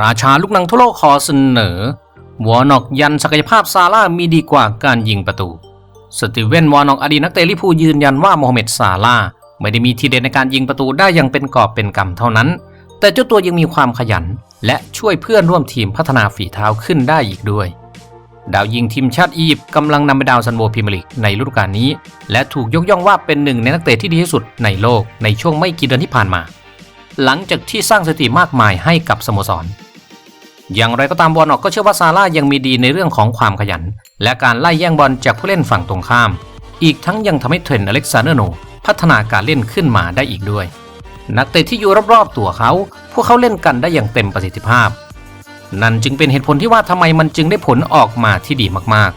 ราชาลูกหนังทั่วโลกขอเสนอวอร์นอกยันศักยภาพซาร่ามีดีกว่าการยิงประตู สตีเวนวอร์นอกอดีตนักเตะลิเวอร์พูยืนยันว่าโมฮัมเหม็ดซาร่าไม่ได้มีทีเด็ดในการยิงประตูได้อย่างเป็นกอบเป็นกำเท่านั้น แต่เจ้าตัวยังมีความขยัน และช่วยเพื่อนร่วมทีมพัฒนาฝีเท้าขึ้นได้อีกด้วย ดาวยิงทีมชาติอียิปต์กำลังนำไปดาวซันโวพรีเมียร์ลีกในฤดูกาลนี้ และถูกยกย่องว่าเป็นหนึ่งในนักเตะที่ดีที่สุดในโลกในช่วงไม่กี่เดือนที่ผ่านมา หลังจากที่สร้างสถิติมากมายให้กับสโมสร อย่างไรก็ตามบอลออกก็เชื่อว่าซาร่ายังมีดีในเรื่องของความขยัน และการไล่แย่งบอลจากผู้เล่นฝั่งตรงข้าม อีกทั้งยังทำให้เทรนต์อเล็กซานเดอร์โนพัฒนาการเล่นขึ้นมาได้อีกด้วย นักเตะที่อยู่รอบๆตัวเขา พวกเขาเล่นกันได้อย่างเต็มประสิทธิภาพ นั่นจึงเป็นเหตุผลที่ว่าทำไมมันจึงได้ผลออกมาที่ดีมาก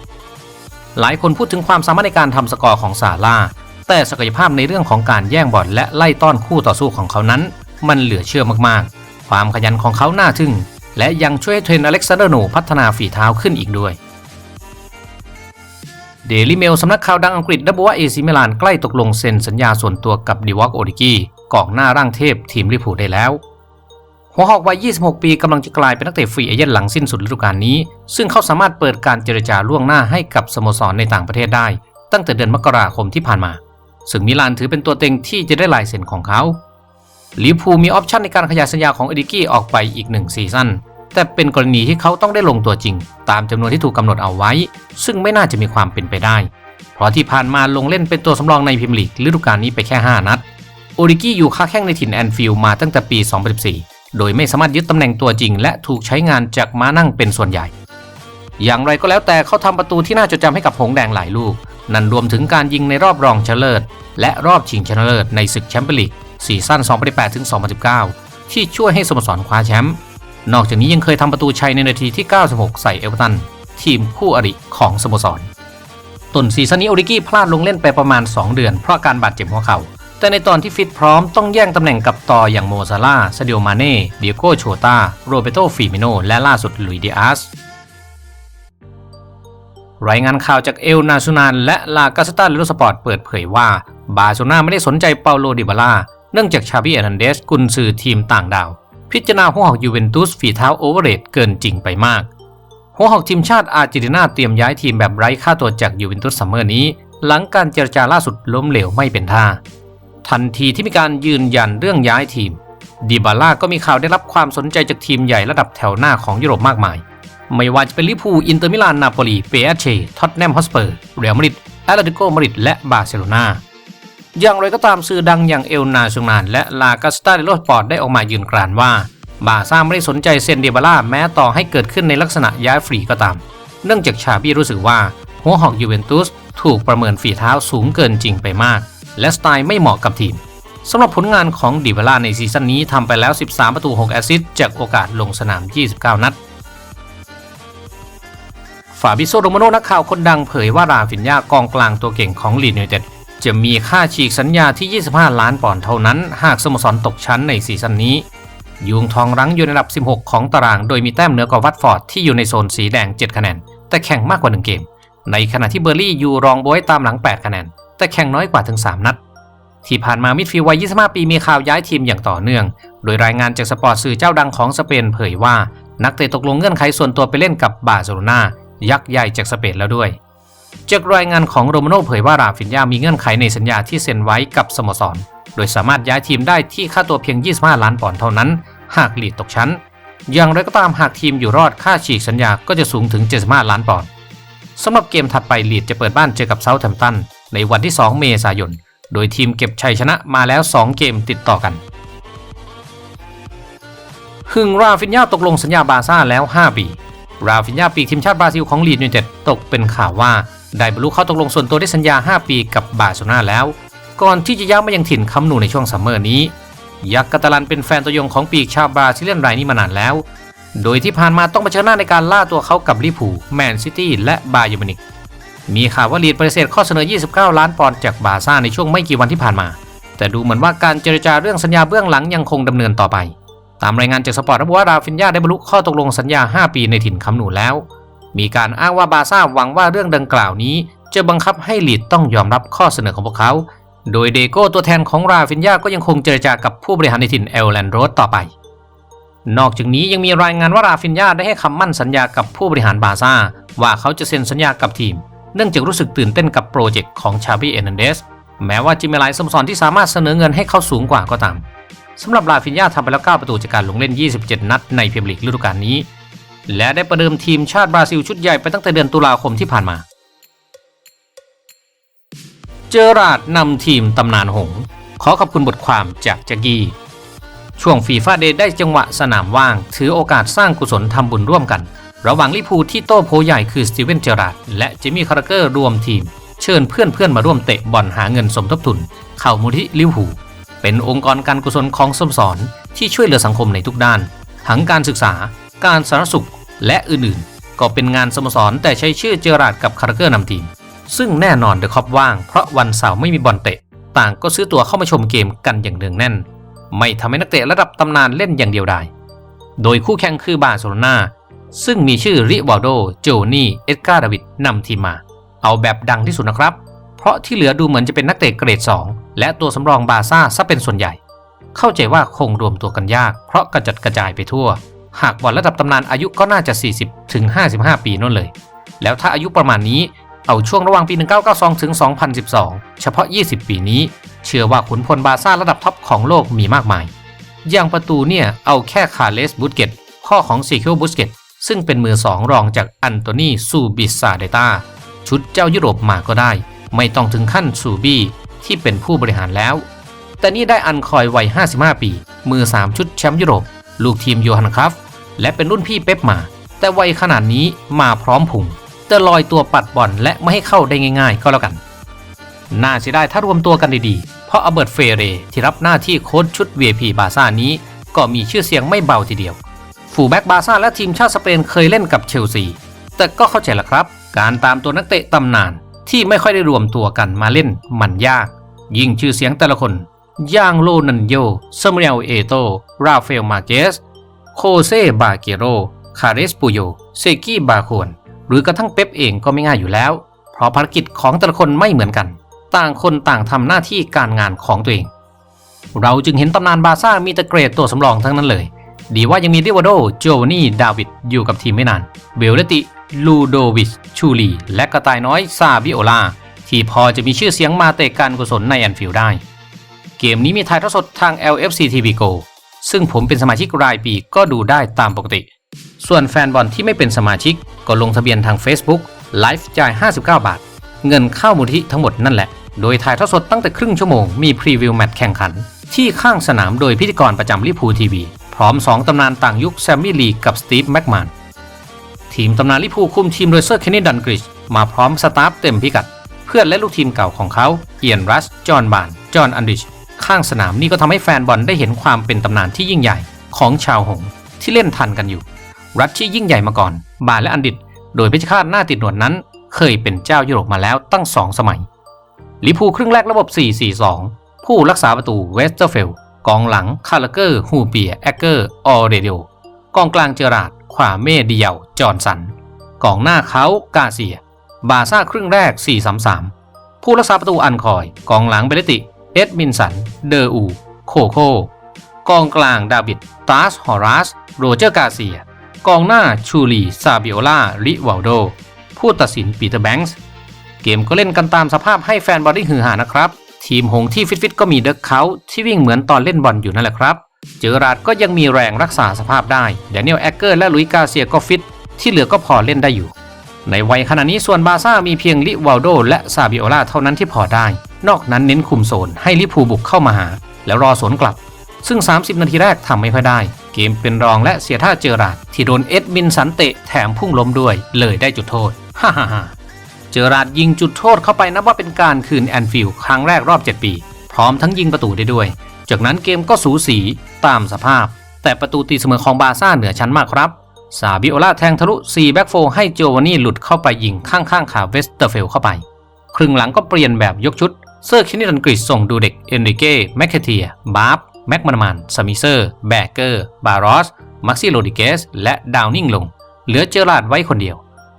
ๆ หลายคนพูดถึงความสามารถในการทำสกอร์ของซาร่าแต่ศักยภาพในเรื่องของการแย่งบอลและไล่ต้อนคู่ต่อสู้ของเขานั้น มันเหลือเชื่อมากๆ ความขยันของเขาน่าทึ่ง และยังช่วยให้เทรนอเล็กซานเดอร์โนพัฒนาฝีเท้าขึ้นอีกด้วยเดลิเมลสำนักข่าวดังอังกฤษระบุว่าเอซิมิลานใกล้ตกลงเซ็นสัญญาส่วนตัวกับดิวอกโอดิกีกองหน้าร่างเทพทีมลิเวอร์พูลได้แล้ว หัวหอกวัย 26 ปีกำลังจะกลายเป็นนักเตะฟรีเอเย่นหลังสิ้นสุดฤดูกาลนี้ ซึ่งเขาสามารถเปิดการเจรจาล่วงหน้าให้กับสโมสรในต่างประเทศได้ ตั้งแต่เดือนมกราคมที่ผ่านมา ซึ่งมิลานถือเป็นตัวเต็งที่จะได้ลายเซ็นของเขา ลิพูมีออปชันในการขยายสัญญาของเอดิกี้ออกไปอีกหนึ่งซีซั่นแต่เป็นกรณีที่เขาต้องได้ลงตัวจริง ตามจำนวนที่ถูกกำหนดเอาไว้ ซึ่งไม่น่าจะมีความเป็นไปได้ เพราะที่ผ่านมาลงเล่นเป็นตัวสำรองในพรีเมียร์ลีกฤดูกาลนี้ไปแค่ 5 นัดโอริกี้อยู่ค้าแข้งในถิ่นแอนฟิลด์มาตั้งแต่ปี 2014 โดยไม่สามารถยึดตำแหน่งตัวจริง และถูกใช้งานจากม้านั่งเป็นส่วนใหญ่ อย่างไรก็แล้วแต่เขาทำประตูที่น่าจดจำให้กับหงแดงหลายลูก นั่นรวมถึงการยิงในรอบรองชนะเลิศและรอบชิงชนะเลิศในศึกแชมเปี้ยนลีก ซีซั่น 2018-2019 ที่ช่วยให้สโมสรคว้าแชมป์ นอกจากนี้ยังเคยทำประตูชัยในนาทีที่ 96 ใส่เอเวอร์ตัน ทีมคู่อริของสโมสร ต้นซีซั่นนี้โอริกี้พลาดลงเล่นไปประมาณ 2 เดือนเพราะการบาดเจ็บหัวเข่า แต่ในตอนที่ฟิตพร้อมต้องแย่งตำแหน่งกับต่ออย่างโมซาร่าซาดิโอมาเน่เดียโกโชตาโรเบโตฟิมิโน และล่าสุดลุยดิอาสรายงานข่าวจากเอลนาซูนานและลากาสตาเลโรสปอร์ตเปิดเผยว่า บาร์เซโลนาไม่ได้สนใจเปาโลดิบาล่า เนื่องจากชาบิเอร์นันเดสกุนซือทีมต่างดาว พิจารณาหัวหอกยูเวนตุสฝีเท้าโอเวอร์เรทเกินจริงไปมาก หัวหอกทีมชาติอาร์เจนตินาเตรียมย้ายทีมแบบไร้ค่าตัวจากยูเวนตุสซัมเมอร์นี้ หลังการเจรจาล่าสุดล้มเหลวไม่เป็นท่า ทันทีที่มีการยืนยันเรื่องย้ายทีมดิบาล่าก็มีข่าวได้รับความสนใจจากทีมใหญ่ระดับแถวหน้าของยุโรปมากมาย ไม่ว่าจะเป็นลิเวอร์พูลอินเตอร์มิลาน นาโปลี เปเอเช ท็อตแนม ฮอสเปอร์ เรอัลมาดริดแอตเลติโกมาดริด และบาร์เซโลนา อย่างไรก็ตามสื่อดังอย่างเอลนาซูนานและลากาสตาเดโรสปอร์ตได้ออกมายืนกรานว่า บาซ่าไม่ได้สนใจเซนเดบาล่าแม้ต่อให้เกิดขึ้นในลักษณะย้ายฟรีก็ตาม เนื่องจากชาบี้รู้สึกว่า หัวหอกยูเวนตุสถูกประเมินฝีเท้าสูงเกินจริงไปมาก และสไตล์ไม่เหมาะกับทีมสำหรับผลงานของดิบาล่าในซีซั่นนี้ทำไปแล้ว 13 ประตู 6 แอสซิสต์จากโอกาสลงสนาม 29 นัดฟาบิโซโรมาโนนักข่าวคนดังเผยว่าราฟินยากองกลางตัวเก่งของลีดยูไนเต็ด จะมีค่าฉีกสัญญาที่ 25 ล้านปอนด์เท่านั้น หากสโมสรตกชั้นในซีซั่นนี้ยุงทองรั้งอยู่ในอันดับ 16 ของตาราง โดยมีแต้มเหนือกว่าวัตฟอร์ดที่อยู่ในโซนสีแดง 7 คะแนน แต่แข่งมากกว่า 1 เกม ในขณะที่เบอร์ลี่อยู่รองโบยตามหลัง 8 คะแนน แต่แข่งน้อยกว่าถึง 3 นัด ที่ผ่านมามิดฟิลด์วัย 25 ปีมีข่าวย้ายทีมอย่างต่อเนื่อง โดยรายงานจากสปอร์ตสื่อเจ้าดังของสเปนเผยว่า นักเตะตกลงเงื่อนไขส่วนตัวไปเล่นกับบาร์เซโลนายักษ์ใหญ่จากสเปนแล้วด้วย จากรายงานของโรมาโนเผยว่าราฟินยามีเงื่อนไขในสัญญาที่เซ็นไว้กับสโมสร โดยสามารถย้ายทีมได้ที่ค่าตัวเพียง 25 ล้านปอนด์เท่านั้น หากลีดตกชั้น อย่างไรก็ตามหากทีมอยู่รอดค่าฉีกสัญญาก็จะสูงถึง 75 ล้านปอนด์สำหรับเกมถัดไปลีดจะเปิดบ้านเจอกับเซาท์แฮมป์ตันในวันที่ 2 เมษายน โดยทีมเก็บชัยชนะมาแล้ว 2 เกมติดต่อกันฮึงราฟินยาตกลงสัญญาบาซ่าแล้ว 5 ปี ราฟินยาปีกทีมชาติบราซิลของลีดยูไนเต็ดตกเป็นข่าวว่า ได้บรรลุข้าตกลงส่วนตัวได้สัญญา 5 ปีกับบาร์เซโลนาแล้ว ก่อนที่จะย้ายมายังถิ่นคำนูในช่วงซัมเมอร์นี้ ยักษ์กาตาลันเป็นแฟนตัวยงของปีกชาวบราซิเลียนรายนี้มานานแล้ว โดยที่ผ่านมาต้องเผชิญหน้าในการล่าตัวเขากับลิเวอร์พูลแมนซิตี้และบาเยอร์มินิกมีข่าวว่าลีดปฏิเสธข้อเสนอ 29 ล้านปอนด์จากบาซ่าในช่วงไม่กี่วันที่ผ่านมา แต่ดูเหมือนว่าการเจรจาเรื่องสัญญาเบื้องหลังยังคงดำเนินต่อไป ตามรายงานจากสปอร์ตระบุว่าราฟินยาได้บรรลุข้อตกลงสัญญา 5 ปีในถิ่นคำนูแล้ว มีการอ้างว่าบาซ่าหวังว่าเรื่องดังกล่าวนี้ จะบังคับให้ลีดต้องยอมรับข้อเสนอของพวกเขา โดยเดโก้ตัวแทนของราฟินยาก็ยังคงเจรจากับผู้บริหารในถิ่นเอลแลนด์โรสต่อไป นอกจากนี้ยังมีรายงานว่าราฟินยาได้ให้คำมั่นสัญญากับผู้บริหารบาซ่าว่าเขาจะเซ็นสัญญากับทีม เนื่องจากรู้สึกตื่นเต้นกับโปรเจกต์ของชาบิเอร์นันเดสแม้ว่าจะมีหลายสโมสรที่สามารถเสนอเงินให้เขาสูงกว่าก็ตามสำหรับราฟินยาทำไปแล้ว 9 ประตูจากการลงเล่น 27 นัดในพรีเมียร์ลีกฤดูกาลนี้ และได้ประเดิมทีมชาติบราซิลชุดใหญ่ไปตั้งแต่เดือนตุลาคมที่ผ่านมา เจอราร์ดนำทีมตำนานหงส์ขอขอบคุณบทความจากจ็กกี้ช่วงฟีฟ่าเดย์ได้จังหวะสนามว่าง ถือโอกาสสร้างกุศลทำบุญร่วมกัน ระหว่างลิพูที่โต้โพใหญ่คือสตีเวนเจอราร์ดและเจมี่คาร์เกอร์รวมทีม เชิญเพื่อนๆมาร่วมเตะบอลหาเงินสมทบทุน เข้ามูลที่ลิพูเป็นองค์กรการกุศลของสมสรที่ช่วยเหลือสังคมในทุกด้าน ทั้งการศึกษา การสาธารณสุข และอื่นๆ ก็เป็นงานสโมสรแต่ใช้ชื่อเจอราร์ดกับคาร์เกอร์นำทีม ซึ่งแน่นอนเดอะคอปว่างเพราะวันเสาร์ไม่มีบอลเตะ ต่างก็ซื้อตั๋วเข้ามาชมเกมกันอย่างเนืองแน่น ไม่ทำให้นักเตะระดับตำนานเล่นอย่างเดียวได้โดยคู่แข่งคือบาร์เซโลนาซึ่งมีชื่อริวาลโดโจนี่ เอ็ดการ์ดาวิดนำทีมมา เอาแบบดังที่สุดนะครับ เพราะที่เหลือดูเหมือนจะเป็นนักเตะเกรด 2 และตัวสำรองบาซ่าซะเป็นส่วนใหญ่ เข้าใจว่าคงรวมตัวกันยาก เพราะกระจัดกระจายไปทั่ว หากบอลระดับตำนานอายุก็น่าจะ 40 ถึง 55 ปีนั่นเลย แล้วถ้าอายุประมาณนี้เอาช่วงระหว่างปี 1992 ถึง 2012 เฉพาะ 20 ปีนี้ เชื่อว่าขุนพลบาซ่าระดับท็อปของโลกมีมากมาย อย่างประตูเนี่ยเอาแค่คาร์เลสบุสเกตพ่อของซีเคิลบุสเกตซึ่งเป็นมือสองรองจากอันโตนีซูบิซาเดตาชุดเจ้ายุโรปมาก็ได้ ไม่ต้องถึงขั้นซูบี้ที่เป็นผู้บริหารแล้ว แต่นี่ได้อันคอยวัย 55 ปี มือ 3 ชุดแชมป์ยุโรป ลูกทีมโยฮันคัฟและเป็นรุ่นพี่เป๊ปมา แต่วัยขนาดนี้มาพร้อมพุงแต่ลอยตัวปัดบอลและไม่ให้เข้าได้ง่ายๆ ก็แล้วกัน น่าเสียดายถ้ารวมตัวกันดีๆ เพราะอเบิร์ตเฟเรที่รับหน้าที่โค้ชชุด VIP บาซ่านี้ ก็มีชื่อเสียงไม่เบาทีเดียว ฟูแบ็กบาซ่าและทีมชาติสเปนเคยเล่นกับเชลซี แต่ก็เข้าใจละครับ การตามตัวนักเตะตำนานที่ไม่ค่อยได้รวมตัวกันมาเล่นมันยาก ยิ่งชื่อเสียงแต่ละคนย่างโลนันโยซามูเอลเอโต ราฟาเอลมาเกส โคเซบาเกโร คาเรสปูโย เซกี้บาโคนหรือกระทั่งเป๊ปเองก็ไม่ง่ายอยู่แล้ว เพราะภารกิจของแต่ละคนไม่เหมือนกัน ต่างคนต่างทำหน้าที่การงานของตัวเอง เราจึงเห็นตำนานบาซ่ามีต่เกรดตัวสำรองทั้งนั้นเลย ดีว่ายังมีริวาโดโจวานี่ ดาวิดอยู่กับทีมไม่นาน เบลเลติ ลูโดวิช ชูลี และกระต่ายน้อยซาบิโอลา ที่พอจะมีชื่อเสียงมาเตะการกุศลในแอนฟิลด์ได้ เกมนี้มีถ่ายทอดสดทาง LFC TV Go ซึ่งผมเป็นสมาชิกรายปีก็ดูได้ตามปกติ ส่วนแฟนบอลที่ไม่เป็นสมาชิกก็ลงทะเบียนทาง Facebook ไลฟ์จ่าย 59 บาท เงินเข้ามูลที่ทั้งหมดนั่นแหละ โดยถ่ายทอดสดตั้งแต่ครึ่งชั่วโมงมีพรีวิวแมตช์แข่งขัน ที่ข้างสนามโดยพิธีกรประจำลิพูทีวีพร้อม 2 ตำนานต่างยุคแซมมี่ลีกับสตีฟแม็กมานทีมตำนานลิพูคุมทีมโดยเซอร์เคนนี่ดันกริชมาพร้อมสตาฟเต็มพิกัด เพื่อนและลูกทีมเก่าของเขาเอียนรัสจอห์นบานจอห์นอันดิช ข้างสนามนี่ก็ทำให้แฟนบอลได้เห็นความเป็นตำนานที่ยิ่งใหญ่ของชาวหงส์ที่เล่นทันกันอยู่ รัฐที่ยิ่งใหญ่มาก่อน บาและอันดิต โดยเพชรฆาตหน้าติดหนวดนั้น เคยเป็นเจ้ายุโรปมาแล้วตั้งสองสมัยลิพูครึ่งแรกระบบ 4-4-2 ผู้รักษาประตูเวสเตอร์เฟลกองหลังคาร์ลเกอร์ฮูเปียแอคเกอร์ออเรเดโอกองกลางเจอราดขวาเมเดียวจอร์นสันกองหน้าเขากาเซีย บาซ่าครึ่งแรก 4-3-3 ผู้รักษาประตูอันคอย กองหลังเบลติ เอ็ดมินสัน เดออูโคโค กองกลางดาวิดตาสฮอรัส โรเจอร์กาเซีย กองหน้าชูลีซาบิโอลาริวาลโด ผู้ตัดสินปีเตอร์แบงค์เกมก็เล่นกันตามสภาพให้แฟนบอลได้ฮือหานะครับ ทีมหงที่ฟิตๆก็มีเด็กเขาที่วิ่งเหมือนตอนเล่นบอลอยู่นั่นแหละครับ เจอราดก็ยังมีแรงรักษาสภาพได้แดเนียลแอคเกอร์และลุยกาเซียก็ฟิตที่เหลือก็พอเล่นได้อยู่ ในวัยขณะนี้ส่วนบาซ่ามีเพียงลิวาลโดและซาบิโอลาเท่านั้นที่พอได้ นอกนั้นเน้นคุมโซนให้ลิพูบุกเข้ามาหา แล้วรอสวนกลับ ซึ่ง 30 นาทีแรกทำไม่ค่อยได้ เกมเป็นรองและเสียท่าเจอราดที่โดนเอ็ดมินสันเตะแถมพุ่งล้มด้วยเลยได้จุดโทษฮ่าฮ่าฮ่าเจอราดยิงจุดโทษเข้าไปนับว่าเป็นการคืนแอนฟิลด์ครั้งแรกรอบ 7 ปี พร้อมทั้งยิงประตูได้ด้วย จากนั้นเกมก็สูสีตามสภาพ แต่ประตูตีเสมอของบาซ่าเหนือชั้นมากครับ ซาบิโอลาแทงทะลุ4แบ็กโฟให้โจวานี่หลุดเข้าไปยิงข้างๆขาเวสเตอร์เฟลเข้าไป ครึ่งหลังก็เปลี่ยนแบบยกชุด เซอร์คินิดันกริชส่งดูเด็กเอนริเก้แมคเคเทียบาร์ฟแม็กมานมานซามิเซอร์แบกเกอร์บารอสมักซิโรดิเกส และดาวนิงลง เหลือเจอราดไว้คนเดียว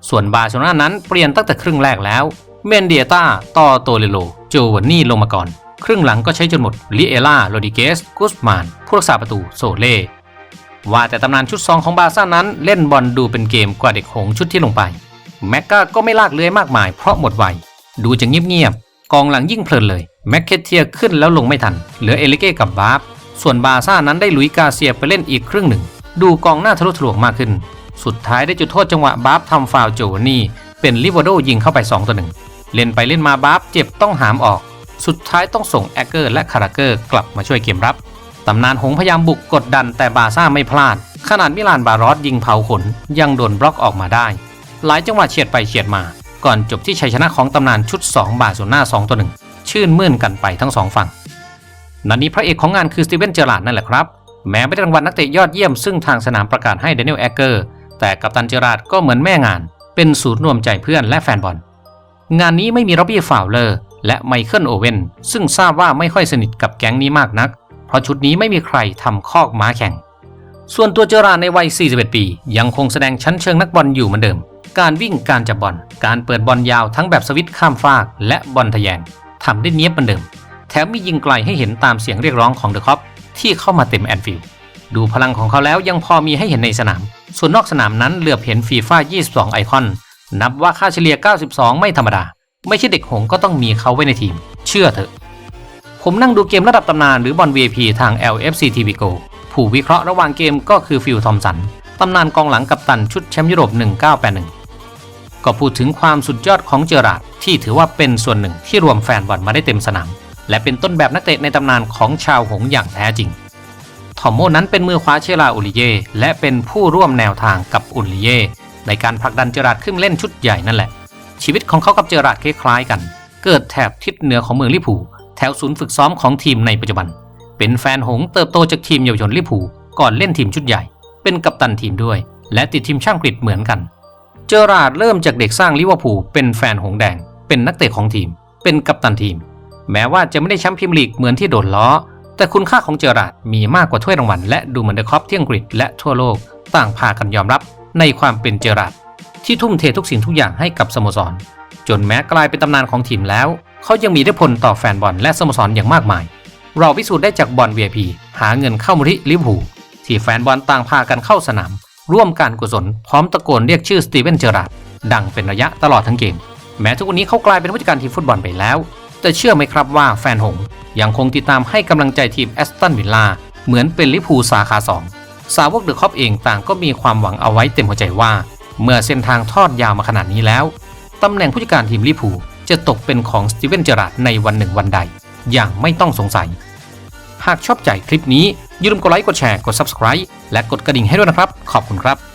ส่วนบาร์เซโลนานั้นเปลี่ยนตั้งแต่ครึ่งแรกแล้ว เมนเดียต้าต่อโตเลโลโจวานนี่ลงมาก่อน ครึ่งหลังก็ใช้จนหมดลิเอล่าโรดิเกสกุสมานผู้รักษาประตูโซเล่ ว่าแต่ตำนานชุด 2 ของบาซ่านั้นเล่นบอลดูเป็นเกมกว่าเด็กหงส์ชุดที่ลงไป แม็กกาก็ไม่ลากเลื้อยมากมายเพราะหมดวัยดูจะเงียบๆกองหลังยิ่งเพลินเลยแม็กเคเทียขึ้นแล้วลงไม่ทัน เหลือเอลิเก้กับบาร์ฟส่วนบาซ่านั้นได้ลุยกาเซียไปเล่นอีกครึ่งหนึ่ง ดูกองหน้าทะลุทะลวงมากขึ้น สุดท้ายได้จุดโทษจังหวะบาร์ฟทำฟาวโจนี่เป็นลิเวอร์โดยิงเข้าไป2ต่อหนึ่งเล่นไปเล่นมาบาร์ฟเจ็บต้องหามออก สุดท้ายต้องส่งแอคเกอร์และคาราเกอร์กลับมาช่วยเกมรับ ตำนานหงพยายามบุกกดดันแต่บาซ่าไม่พลาด ขนาดมิลานบารอสยิงเผาขน ยังโดนบล็อกออกมาได้ หลายจังหวะเฉียดไปเฉียดมา ก่อนจบที่ชัยชนะของตำนานชุด 2 บาร์ซูน่า2 ต่อ1ชื่นมื่นกันไปทั้งสองฝั่งนันนี้พระเอกของงานคือสตีเวนเจอร์ลาดนั่นแหละครับ แม้ไม่ได้รางวัลนักเตะยอดเยี่ยมซึ่งทางสนามประกาศให้เดนิเอลแอคเกอร์แต่กัปตันเจอร์ลาดก็เหมือนแม่งาน เป็นศูนย์รวมใจเพื่อนและแฟนบอลงานนี้ไม่มีร็อบบี้ฟาวเลอร์และไมเคิลโอเวนซึ่งทราบว่าไม่ค่อยสนิทกับแก๊งนี้มากนัก ราะชุดนี้ไม่มีใครทำคอกม้าแข่ง ส่วนตัวเจอราในวัย 41 ปี ยังคงแสดงชั้นเชิงนักบอลอยู่เหมือนเดิม การวิ่งการจับบอล การเปิดบอลยาวทั้งแบบสวิตข้ามฟาก และบอลทะแยงทำได้เนี้ยบเหมือนเดิม แถมมียิงไกลให้เห็นตามเสียงเรียกร้องของเดอะคอปที่เข้ามาเต็มแอนฟิลด์ดูพลังของเขาแล้วยังพอมีให้เห็นในสนาม ส่วนนอกสนามนั้นเหลือบเห็นฟีฟ่า22 ไอคอน นับว่าค่าเฉลี่ย 92 ไม่ธรรมดา ไม่ใช่เด็กหงก็ต้องมีเขาไว้ในทีม เชื่อเถอะ ผมนั่งดูเกมระดับตำนานหรือบอล VIP ทาง LFC TV Go ผู้วิเคราะห์ระหว่างเกมก็คือฟิลทอมสัน ตำนานกองหลังกัปตันชุดแชมป์ยุโรป 1981 ก็พูดถึงความสุดยอดของเจอราดที่ถือว่าเป็นส่วนหนึ่งที่รวมแฟนบอลมาได้เต็มสนาม และเป็นต้นแบบนักเตะในตำนานของชาวหงอย่างแท้จริงทอมโมนั้นเป็นมือขวาเชลาอุลิเย่และเป็นผู้ร่วมแนวทางกับอุลิเย่ในการผลักดันเจอราดขึ้นเล่นชุดใหญ่นั่นแหละ ชีวิตของเขากับเจอราดคล้ายๆกัน เกิดแถบทิศเหนือของเมืองลิพู ถวศูนย์ฝึกซ้อมของทีมในปัจจุบัน เป็นแฟนหงเติบโตจากทีมเยาวชนลิพูก่อนเล่นทีมชุดใหญ่ เป็นกัปตันทีมด้วย และติดทีมช่างกฤษเหมือนกัน เจอราดเริ่มจากเด็กสร้างลิเวอร์พูลเป็นแฟนหงแดง เป็นนักเตะของทีม เป็นกัปตันทีม แม้ว่าจะไม่ได้แชมป์พรีเมียร์ลีกเหมือนที่โดนล้อ แต่คุณค่าของเจอราดมีมากกว่าถ้วยรางวัลและดูเหมือนเดอะคอปที่อังกฤษและทั่วโลกต่างพากันยอมรับในความเป็นเจอราดที่ทุ่มเททุกสิ่งทุกอย่างให้กับสโมสร จนแม้กลายเป็นตำนานของทีมแล้ว เขายังมีอิทธิพลต่อแฟนบอลและสโมสรอย่างมากมาย เราพิสูจน์ได้จากบอล VIP หาเงินเข้ามูลที่ลิเวอร์พูลที่แฟนบอลต่างพากันเข้าสนาม ร่วมการกุศลพร้อมตะโกนเรียกชื่อสตีเวนเจอราร์ดดังเป็นระยะตลอดทั้งเกม แม้ทุกวันนี้เขากลายเป็นผู้จัดการทีมฟุตบอลไปแล้ว แต่เชื่อไหมครับว่าแฟนหงยังคงติดตามให้กำลังใจทีมแอสตันวิลล่าเหมือนเป็นลิเวอร์พูสาขาสองสาวกเดอะคอปเองต่างก็มีความหวังเอาไว้เต็มหัวใจว่า เมื่อเส้นทางทอดยาวมาขนาดนี้แล้ว ตำแหน่งผู้จัดการทีมลิเวอร์พู จะตกเป็นของสตีเวนเจอราดในวันหนึ่งวันใด อย่างไม่ต้องสงสัย หากชอบใจคลิปนี้อย่าลืมกดไลค์กดแชร์กด Subscribe และกดกระดิ่งให้ด้วยนะครับ ขอบคุณครับ